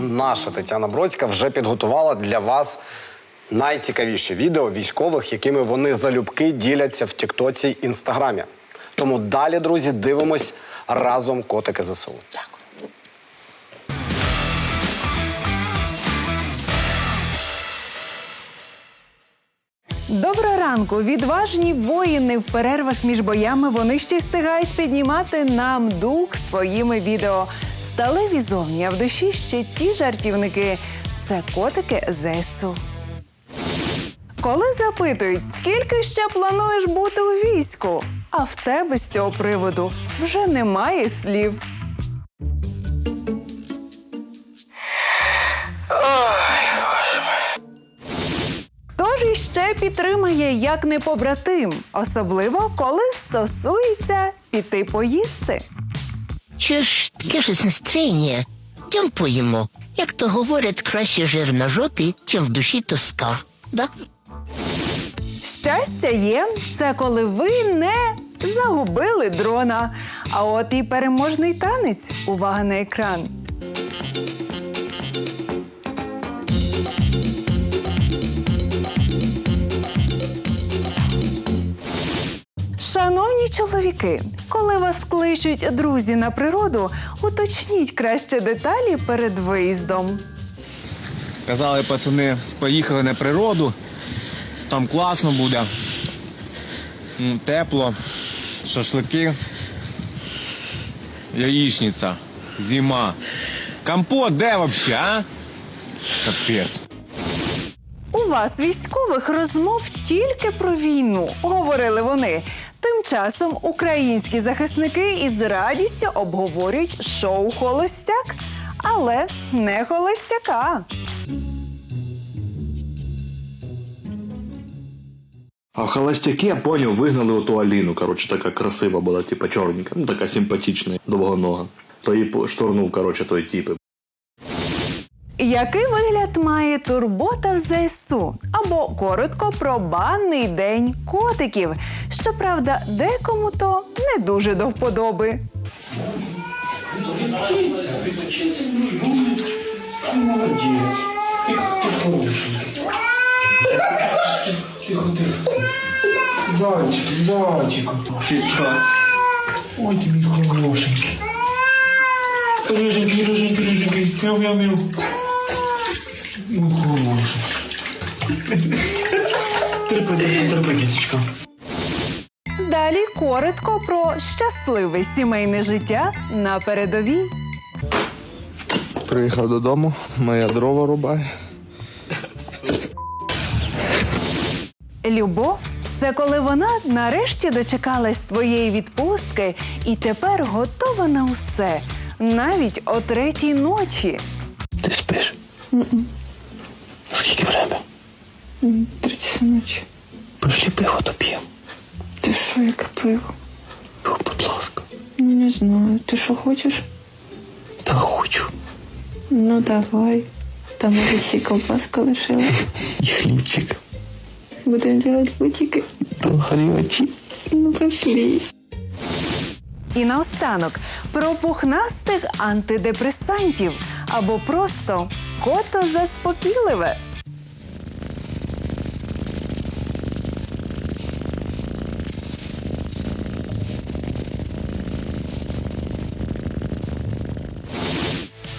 Наша Тетяна Бродська вже підготувала для вас найцікавіші відео військових, якими вони залюбки діляться в Тіктоці й Інстаграмі. Тому далі, друзі, дивимось разом котики ЗСУ. Доброго ранку! Відважні воїни в перервах між боями вони ще й встигають піднімати нам дух своїми відео. Сталеві зовні, а в душі ще ті жартівники. Це котики ЗСУ. Коли запитують, скільки ще плануєш бути у війську, а в тебе з цього приводу вже немає слів. Тож іще підтримає як не побратим, особливо коли стосується піти поїсти. Чи ж таке ж настроєння? Тим поїмо. Як то говорять, краще жир на жопі, чим в душі тоска. Да? Щастя є це коли ви не загубили дрона. А от і переможний танець. Увага на екран. Шановні чоловіки, коли вас кличуть друзі на природу, уточніть краще деталі перед виїздом. Казали пацани, поїхали на природу, там класно буде. Тепло, шашлики, яєчниця, зима. Компот де вообще, а? Капець. У вас військових розмов тільки про війну, говорили вони Тим часом українські захисники із радістю обговорюють шоу Холостяк, але не холостяка. А в холостяке, я понял, выгнали эту Алину, короче, такая красива была, типа черненькая, ну такая симпатичная, довгонога. То її по- штурнув, короче, той типи. Який вигляд має турбота в ЗСУ? Або коротко про банний день котиків. Щоправда, декому то не дуже до вподоби. Молодец. Ты, ты хорошенький. Тихо, тихо. Зайчик, зайчик. Тихо. Ой, ты мой хорошенький. Рыженький, рыженький, рыженький. Мяу, мяу. Терпи, терпи, терпи. Далі коротко про щасливе сімейне життя на передовій. Приїхав додому, моя дрова рубає. Любов це коли вона нарешті дочекалась твоєї відпустки і тепер готова на усе, навіть о третій ночі. Ти спиш? Скільки время? Тридцять ночі. Пошли пиво доп'ємо. Ти що, яке пиво? Пиво, будь ласка. Ну, не знаю. Ти що хочеш? Та хочу. Ну давай. Там ще ковбаска лишила. І хлібчик. Будемо робити бутики. Там гарячі. Ну пошли. І наостанок про пухнастих антидепресантів або просто кото заспокійливе.